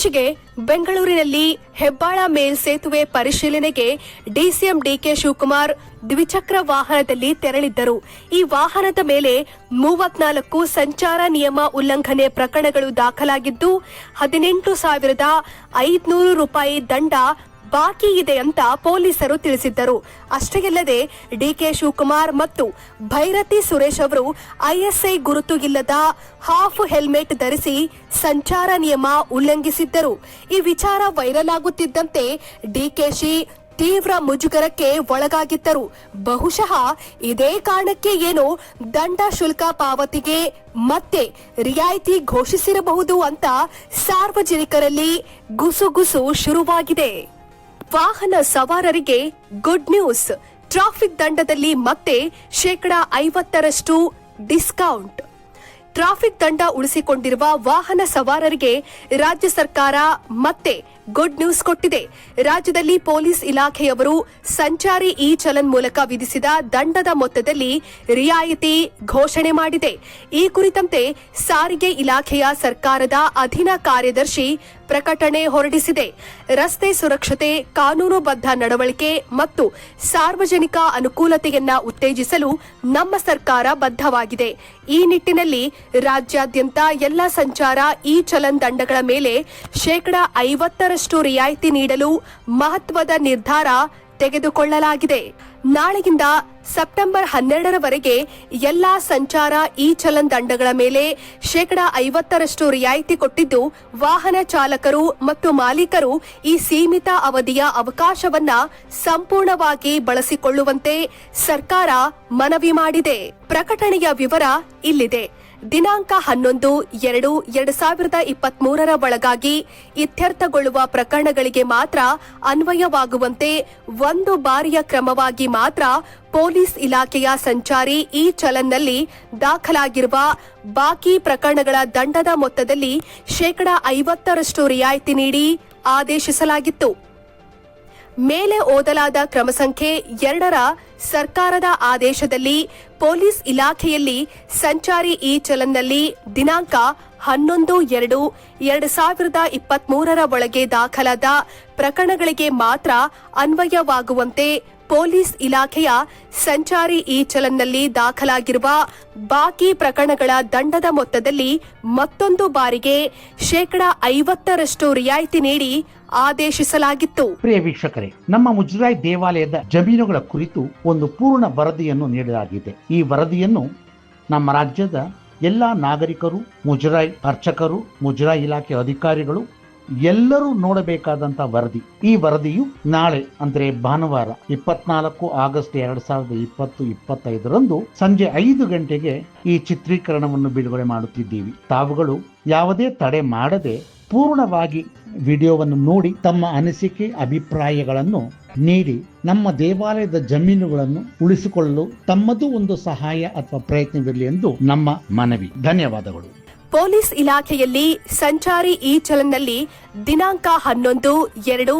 ಇತ್ತೀಚೆಗೆ ಬೆಂಗಳೂರಿನಲ್ಲಿ ಹೆಬ್ಬಾಳ ಮೇಲ್ಸೇತುವೆ ಪರಿಶೀಲನೆಗೆ ಡಿಸಿಎಂ ಡಿಕೆ ಶಿವಕುಮಾರ್ ದ್ವಿಚಕ್ರ ವಾಹನದಲ್ಲಿ ತೆರಳಿದ್ದರು. ಈ ವಾಹನದ ಮೇಲೆ ಮೂವತ್ನಾಲ್ಕು ಸಂಚಾರ ನಿಯಮ ಉಲ್ಲಂಘನೆ ಪ್ರಕರಣಗಳು ದಾಖಲಾಗಿದ್ದು, ಹದಿನೆಂಟು ಸಾವಿರದ ಐದುನೂರು ರೂಪಾಯಿ ದಂಡ ಬಾಕಿ ಇದೆ ಅಂತ ಪೊಲೀಸರು ತಿಳಿಸಿದ್ದರು. ಅಷ್ಟೇ ಅಲ್ಲದೆ ಡಿಕೆ ಶಿವಕುಮಾರ್ ಮತ್ತು ಭೈರತಿ ಸುರೇಶ್ ಅವರು ಐಎಸ್ಐ ಗುರುತು ಇಲ್ಲದ ಹಾಫ್ ಹೆಲ್ಮೆಟ್ ಧರಿಸಿ ಸಂಚಾರ ನಿಯಮ ಉಲ್ಲಂಘಿಸಿದ್ದರು. ಈ ವಿಚಾರ ವೈರಲ್ ಆಗುತ್ತಿದ್ದಂತೆ ಡಿಕೆಶಿ ತೀವ್ರ ಮುಜುಗರಕ್ಕೆ ಒಳಗಾಗಿದ್ದರು. ಬಹುಶಃ ಇದೇ ಕಾರಣಕ್ಕೆ ಏನೋ ದಂಡ ಶುಲ್ಕ ಪಾವತಿಗೆ ಮತ್ತೆ ರಿಯಾಯಿತಿ ಘೋಷಿಸಿರಬಹುದು ಅಂತ ಸಾರ್ವಜನಿಕರಲ್ಲಿ ಗುಸುಗುಸು ಶುರುವಾಗಿದೆ. ವಾಹನ ಸವಾರರಿಗೆ ಗುಡ್ ನ್ಯೂಸ್ ಟ್ರಾಫಿಕ್ ದಂಡದಲ್ಲಿ ಮತ್ತೆ ಶೇಕಡ ಐವತ್ತರಷ್ಟು ಡಿಸ್ಕೌಂಟ್ ಟ್ರಾಫಿಕ್ ದಂಡ ಉಳಿಸಿಕೊಂಡಿರುವ ವಾಹನ ಸವಾರರಿಗೆ ರಾಜ್ಯ ಸರ್ಕಾರ ಮತ್ತೆ ಗುಡ್ ನ್ಯೂಸ್ ಕೊಟ್ಟಿದೆ. ರಾಜ್ಯದಲ್ಲಿ ಪೊಲೀಸ್ ಇಲಾಖೆಯವರು ಸಂಚಾರಿ ಇ ಚಲನ್ ಮೂಲಕ ವಿಧಿಸಿದ ದಂಡದ ಮೊತ್ತದಲ್ಲಿ ರಿಯಾಯಿತಿ ಘೋಷಣೆ ಮಾಡಿದೆ. ಈ ಕುರಿತಂತೆ ಸಾರಿಗೆ ಇಲಾಖೆಯ ಸರ್ಕಾರದ ಅಧೀನ ಕಾರ್ಯದರ್ಶಿ ಪ್ರಕಟಣೆ ಹೊರಡಿಸಿದೆ. ರಸ್ತೆ ಸುರಕ್ಷತೆ, ಕಾನೂನುಬದ್ಧ ನಡವಳಿಕೆ ಮತ್ತು ಸಾರ್ವಜನಿಕ ಅನುಕೂಲತೆಯನ್ನ ಉತ್ತೇಜಿಸಲು ನಮ್ಮ ಸರ್ಕಾರ ಬದ್ಧವಾಗಿದೆ. ಈ ನಿಟ್ಟಿನಲ್ಲಿ ರಾಜ್ಯಾದ್ಯಂತ ಎಲ್ಲ ಸಂಚಾರ ಇ ಚಲನ್ ದಂಡಗಳ ಮೇಲೆ ಶೇಕಡಾ ಐವತ್ತರಷ್ಟು ರಿಯಾಯಿತಿ ನೀಡಲು ಮಹತ್ವದ ನಿರ್ಧಾರ ತೆಗೆದುಕೊಳ್ಳಲಾಗಿದೆ. ನಾಳೆಯಿಂದ ಸೆಪ್ಟೆಂಬರ್ ಹನ್ನೆರಡರವರೆಗೆ ಎಲ್ಲಾ ಸಂಚಾರ ಇ ಚಲನ್ ದಂಡಗಳ ಮೇಲೆ ಶೇಕಡಾ ಐವತ್ತರಷ್ಟು ರಿಯಾಯಿತಿ ಕೊಟ್ಟಿದ್ದು, ವಾಹನ ಚಾಲಕರು ಮತ್ತು ಮಾಲೀಕರು ಈ ಸೀಮಿತ ಅವಧಿಯ ಅವಕಾಶವನ್ನ ಸಂಪೂರ್ಣವಾಗಿ ಬಳಸಿಕೊಳ್ಳುವಂತೆ ಸರ್ಕಾರ ಮನವಿ ಮಾಡಿದೆ. ಪ್ರಕಟಣೆಯ ವಿವರ ಇಲ್ಲಿದೆ. ದಿನಾಂಕ ಹನ್ನೊಂದು, ಎರಡು ಎರಡು ಸಾವಿರದ ಇಪ್ಪತ್ಮೂರರ ಒಳಗಾಗಿ ಇತ್ಯರ್ಥಗೊಳ್ಳುವ ಪ್ರಕರಣಗಳಿಗೆ ಮಾತ್ರ ಅನ್ವಯವಾಗುವಂತೆ ಒಂದು ಬಾರಿಯ ಕ್ರಮವಾಗಿ ಮಾತ್ರ ಪೊಲೀಸ್ ಇಲಾಖೆಯ ಸಂಚಾರಿ ಈ ಚಲನ್ನಲ್ಲಿ ದಾಖಲಾಗಿರುವ ಬಾಕಿ ಪ್ರಕರಣಗಳ ದಂಡದ ಮೊತ್ತದಲ್ಲಿ ಶೇಕಡಾ ಐವತ್ತರಷ್ಟು ರಿಯಾಯಿತಿ ನೀಡಿ ಆದೇಶಿಸಲಾಗಿತ್ತು. ಮೇಲೆ ಓದಲಾದ ಕ್ರಮ ಸಂಖ್ಯೆ ಎರಡರ ಸರ್ಕಾರದ ಆದೇಶದಲ್ಲಿ ಪೊಲೀಸ್ ಇಲಾಖೆಯಲ್ಲಿ ಸಂಚಾರಿ ಇ ಚಲನ್ನಲ್ಲಿ ದಿನಾಂಕ ಹನ್ನೊಂದು, ಎರಡು ಎರಡು ಸಾವಿರದ ಇಪ್ಪತ್ಮೂರರ ಒಳಗೆ ದಾಖಲಾದ ಪ್ರಕರಣಗಳಿಗೆ ಮಾತ್ರ ಅನ್ವಯವಾಗುವಂತೆ ಪೊಲೀಸ್ ಇಲಾಖೆಯ ಸಂಚಾರಿ ಇ ಚಲನ್ನಲ್ಲಿ ದಾಖಲಾಗಿರುವ ಬಾಕಿ ಪ್ರಕರಣಗಳ ದಂಡದ ಮೊತ್ತದಲ್ಲಿ ಮತ್ತೊಂದು ಬಾರಿಗೆ ಶೇಕಡ ಐವತ್ತರಷ್ಟು ರಿಯಾಯಿತಿ ನೀಡಿ ಆದೇಶಿಸಲಾಗಿತ್ತು. ಪ್ರಿಯ ವೀಕ್ಷಕರೇ, ನಮ್ಮ ಮುಜರಾಯಿ ದೇವಾಲಯದ ಜಮೀನುಗಳ ಕುರಿತು ಒಂದು ಪೂರ್ಣ ವರದಿಯನ್ನು ನೀಡಲಾಗಿದೆ. ಈ ವರದಿಯನ್ನು ನಮ್ಮ ರಾಜ್ಯದ ಎಲ್ಲ ನಾಗರಿಕರು, ಮುಜರಾಯಿ ಅರ್ಚಕರು, ಮುಜರಾಯಿ ಇಲಾಖೆ ಅಧಿಕಾರಿಗಳು ಎಲ್ಲರೂ ನೋಡಬೇಕಾದಂತ ವರದಿ. ಈ ವರದಿಯು ನಾಳೆ, ಅಂದ್ರೆ ಭಾನುವಾರ, ಇಪ್ಪತ್ನಾಲ್ಕು ಆಗಸ್ಟ್ ಎರಡ್ ಸಾವಿರದ ಇಪ್ಪತ್ತು, ಇಪ್ಪತ್ತೈದರಂದು ಸಂಜೆ ಐದು ಗಂಟೆಗೆ ಈ ಚಿತ್ರೀಕರಣವನ್ನು ಬಿಡುಗಡೆ ಮಾಡುತ್ತಿದ್ದೀವಿ. ತಾವುಗಳು ಯಾವುದೇ ತಡೆ ಮಾಡದೆ ಪೂರ್ಣವಾಗಿ ವಿಡಿಯೋವನ್ನು ನೋಡಿ ತಮ್ಮ ಅನಿಸಿಕೆ, ಅಭಿಪ್ರಾಯಗಳನ್ನು ನೀಡಿ ನಮ್ಮ ದೇವಾಲಯದ ಜಮೀನುಗಳನ್ನು ಉಳಿಸಿಕೊಳ್ಳಲು ತಮ್ಮದು ಒಂದು ಸಹಾಯ ಅಥವಾ ಪ್ರಯತ್ನವಿರಲಿ ಎಂದು ನಮ್ಮ ಮನವಿ. ಧನ್ಯವಾದಗಳು. ಪೊಲೀಸ್ ಇಲಾಖೆಯಲ್ಲಿ ಸಂಚಾರಿ ಇ ಚಲನ್ನಲ್ಲಿ ದಿನಾಂಕ ಹನ್ನೊಂದು, ಎರಡು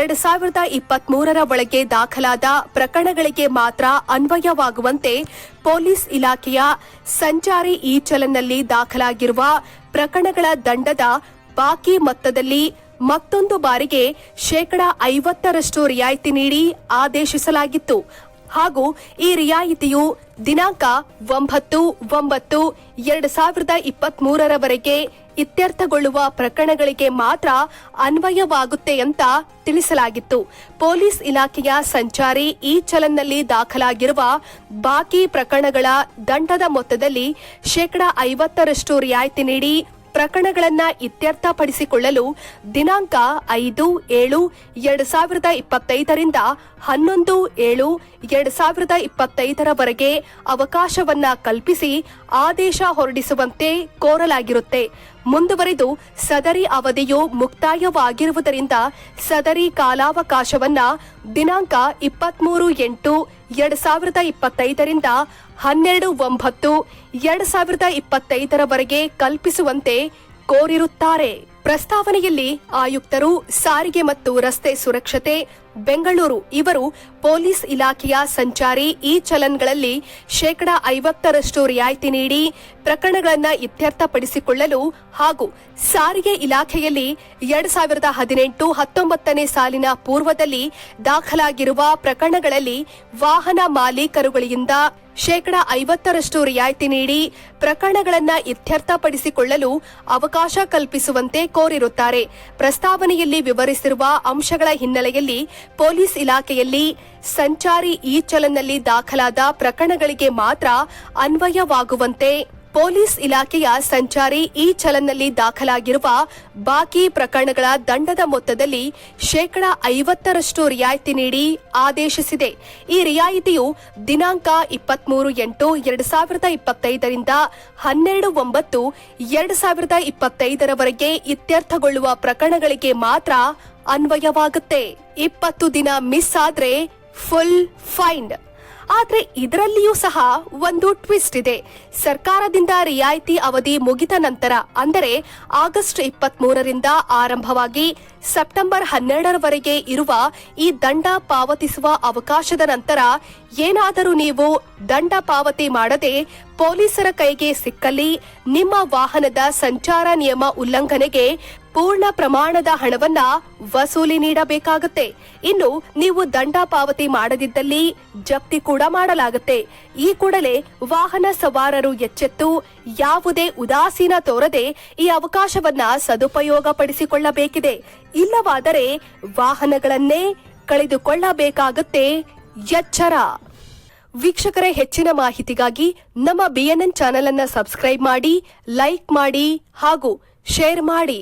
ಎರಡು ಸಾವಿರದ ಇಪ್ಪತ್ಮೂರರ ಒಳಗೆ ದಾಖಲಾದ ಪ್ರಕರಣಗಳಿಗೆ ಮಾತ್ರ ಅನ್ವಯವಾಗುವಂತೆ ಪೊಲೀಸ್ ಇಲಾಖೆಯ ಸಂಚಾರಿ ಇ ಚಲನ್ನಲ್ಲಿ ದಾಖಲಾಗಿರುವ ಪ್ರಕರಣಗಳ ದಂಡದ ಬಾಕಿ ಮೊತ್ತದಲ್ಲಿ ಮತ್ತೊಂದು ಬಾರಿಗೆ ಶೇಕಡ ಐವತ್ತರಷ್ಟು ರಿಯಾಯಿತಿ ನೀಡಿ ಆದೇಶಿಸಲಾಗಿತ್ತು. ಹಾಗೂ ಈ ರಿಯಾಯಿತಿಯು ದಿನಾಂಕ ಒಂಬತ್ತು ಒಂಬತ್ತು ಎರಡು ಸಾವಿರದ ಇಪ್ಪತ್ಮೂರರವರೆಗೆ ಇತ್ಯರ್ಥಗೊಳ್ಳುವ ಪ್ರಕರಣಗಳಿಗೆ ಮಾತ್ರ ಅನ್ವಯವಾಗುತ್ತೆ ಅಂತ ತಿಳಿಸಲಾಗಿತ್ತು. ಪೊಲೀಸ್ ಇಲಾಖೆಯ ಸಂಚಾರಿ ಈ ಚಲನ್ನಲ್ಲಿ ದಾಖಲಾಗಿರುವ ಬಾಕಿ ಪ್ರಕರಣಗಳ ದಂಡದ ಮೊತ್ತದಲ್ಲಿ ಶೇಕಡಾ ಐವತ್ತರಷ್ಟು ರಿಯಾಯಿತಿ ನೀಡಿ ಪ್ರಕರಣಗಳನ್ನ ಇತ್ಯರ್ಥಪಡಿಸಿಕೊಳ್ಳಲು ದಿನಾಂಕ ಐದು, ಏಳು, ಎರಡು ಸಾವಿರದ ಇಪ್ಪತ್ತೈದರಿಂದ ಹನ್ನೊಂದು, ಏಳು, ಎರಡು ಸಾವಿರದ ಇಪ್ಪತ್ತೈದರವರೆಗೆ ಅವಕಾಶವನ್ನ ಕಲ್ಪಿಸಿ ಆದೇಶ ಹೊರಡಿಸುವಂತೆ ಕೋರಲಾಗಿರುತ್ತೆ. ಮುಂದುವರೆದು ಸದರಿ ಅವಧಿಯು ಮುಕ್ತಾಯವಾಗಿರುವುದರಿಂದ ಸದರಿ ಕಾಲಾವಕಾಶವನ್ನ ದಿನಾಂಕ ಇಪ್ಪತ್ಮೂರು ಎಂಟು ಎರಡ್ ಸಾವಿರದ ಇಪ್ಪತ್ತೈದರಿಂದ ಹನ್ನೆರಡು ಒಂಬತ್ತು ಎರಡ್ ಸಾವಿರದ ಇಪ್ಪತ್ತೈದರವರೆಗೆ ಕಲ್ಪಿಸುವಂತೆ ಕೋರಿರುತ್ತಾರೆ. ಪ್ರಸ್ತಾವನೆಯಲ್ಲಿ ಆಯುಕ್ತರು ಸಾರಿಗೆ ಮತ್ತು ರಸ್ತೆ ಸುರಕ್ಷತೆ, ಬೆಂಗಳೂರು ಇವರು ಪೊಲೀಸ್ ಇಲಾಖೆಯ ಸಂಚಾರಿ ಇ ಚಲನ್ಗಳಲ್ಲಿ ಶೇಕಡ ಐವತ್ತರಷ್ಟು ರಿಯಾಯಿತಿ ನೀಡಿ ಪ್ರಕರಣಗಳನ್ನು ಇತ್ಯರ್ಥಪಡಿಸಿಕೊಳ್ಳಲು ಹಾಗೂ ಸಾರಿಗೆ ಇಲಾಖೆಯಲ್ಲಿ ಎರಡ್ ಸಾವಿರದ ಹದಿನೆಂಟು ಹತ್ತೊಂಬತ್ತನೇ ಸಾಲಿನ ಪೂರ್ವದಲ್ಲಿ ದಾಖಲಾಗಿರುವ ಪ್ರಕರಣಗಳಲ್ಲಿ ವಾಹನ ಮಾಲೀಕರುಗಳಿಂದ ಶೇಕಡ ಐವತ್ತರಷ್ಟು ರಿಯಾಯಿತಿ ನೀಡಿ ಪ್ರಕರಣಗಳನ್ನು ಇತ್ಯರ್ಥಪಡಿಸಿಕೊಳ್ಳಲು ಅವಕಾಶ ಕಲ್ಪಿಸುವಂತೆ ಕೋರಿರುತ್ತಾರೆ. ಪ್ರಸ್ತಾವನೆಯಲ್ಲಿ ವಿವರಿಸಿರುವ ಅಂಶಗಳ ಹಿನ್ನೆಲೆಯಲ್ಲಿ ಪೊಲೀಸ್ ಇಲಾಖೆಯಲ್ಲಿ ಸಂಚಾರಿ ಇ ಚಲನ್ನಲ್ಲಿ ದಾಖಲಾದ ಪ್ರಕರಣಗಳಿಗೆ ಮಾತ್ರ ಅನ್ವಯವಾಗುವಂತೆ ಪೊಲೀಸ್ ಇಲಾಖೆಯ ಸಂಚಾರಿ ಈ ಚಲನ್ನಲ್ಲಿ ದಾಖಲಾಗಿರುವ ಬಾಕಿ ಪ್ರಕರಣಗಳ ದಂಡದ ಮೊತ್ತದಲ್ಲಿ ಶೇಕಡ ಐವತ್ತರಷ್ಟು ರಿಯಾಯಿತಿ ನೀಡಿ ಆದೇಶಿಸಿದೆ. ಈ ರಿಯಾಯಿತಿಯು ದಿನಾಂಕ ಇಪ್ಪತ್ಮೂರು ಎಂಟು ಎರಡು ಸಾವಿರದ ಇಪ್ಪತ್ತೈದರಿಂದ ಹನ್ನೆರಡು ಒಂಬತ್ತು ಎರಡು ಸಾವಿರದ ಇಪ್ಪತ್ತೈದರವರೆಗೆ ಇತ್ಯರ್ಥಗೊಳ್ಳುವ ಪ್ರಕರಣಗಳಿಗೆ ಮಾತ್ರ ಅನ್ವಯವಾಗುತ್ತೆ. ಇಪ್ಪತ್ತು ದಿನ ಮಿಸ್ ಆದ್ರೆ ಫುಲ್ ಫೈನ್. ಆದ್ರೆ ಇದರಲ್ಲಿಯೂ ಸಹ ಒಂದು ಟ್ವಿಸ್ಟ್ ಇದೆ. ಸರ್ಕಾರದಿಂದ ರಿಯಾಯಿತಿ ಅವಧಿ ಮುಗಿದ ನಂತರ, ಅಂದರೆ ಆಗಸ್ಟ್ ಇಪ್ಪತ್ತ್ ಮೂರರಿಂದ ಆರಂಭವಾಗಿ ಸೆಪ್ಟೆಂಬರ್ ಹನ್ನೆರಡರವರೆಗೆ ಇರುವ ಈ ದಂಡ ಪಾವತಿಸುವ ಅವಕಾಶದ ನಂತರ ಏನಾದರೂ ನೀವು ದಂಡ ಪಾವತಿ ಮಾಡದೆ ಪೊಲೀಸರ ಕೈಗೆ ಸಿಕ್ಕಲ್ಲಿ ನಿಮ್ಮ ವಾಹನದ ಸಂಚಾರ ನಿಯಮ ಉಲ್ಲಂಘನೆಗೆ ಪೂರ್ಣ ಪ್ರಮಾಣದ ಹಣವನ್ನ ವಸೂಲಿ ನೀಡಬೇಕಾಗುತ್ತೆ. ಇನ್ನು ನೀವು ದಂಡ ಪಾವತಿ ಮಾಡದಿದ್ದಲ್ಲಿ ಜಪ್ತಿ ಕೂಡ ಮಾಡಲಾಗುತ್ತೆ. ಈ ಕೂಡಲೇ ವಾಹನ ಸವಾರರು ಎಚ್ಚೆತ್ತು ಯಾವುದೇ ಉದಾಸೀನ ತೋರದೆ ಈ ಅವಕಾಶವನ್ನ ಸದುಪಯೋಗ ಪಡಿಸಿಕೊಳ್ಳಬೇಕಿದೆ ಇಲ್ಲವಾದರೆ ವಾಹನಗಳನ್ನೇ ಕಳೆದುಕೊಳ್ಳಬೇಕಾಗುತ್ತೆ. ಎಚ್ಚರ. ವೀಕ್ಷಕರೇ ಹೆಚ್ಚಿನ ಮಾಹಿತಿಗಾಗಿ ನಮ್ಮ ಬಿಎನ್ಎನ್ ಚಾನೆಲ್ ಅನ್ನ ಸಬ್ಸ್ಕ್ರೈಬ್ ಮಾಡಿ ಲೈಕ್ ಮಾಡಿ ಹಾಗೂ ಶೇರ್ ಮಾಡಿ.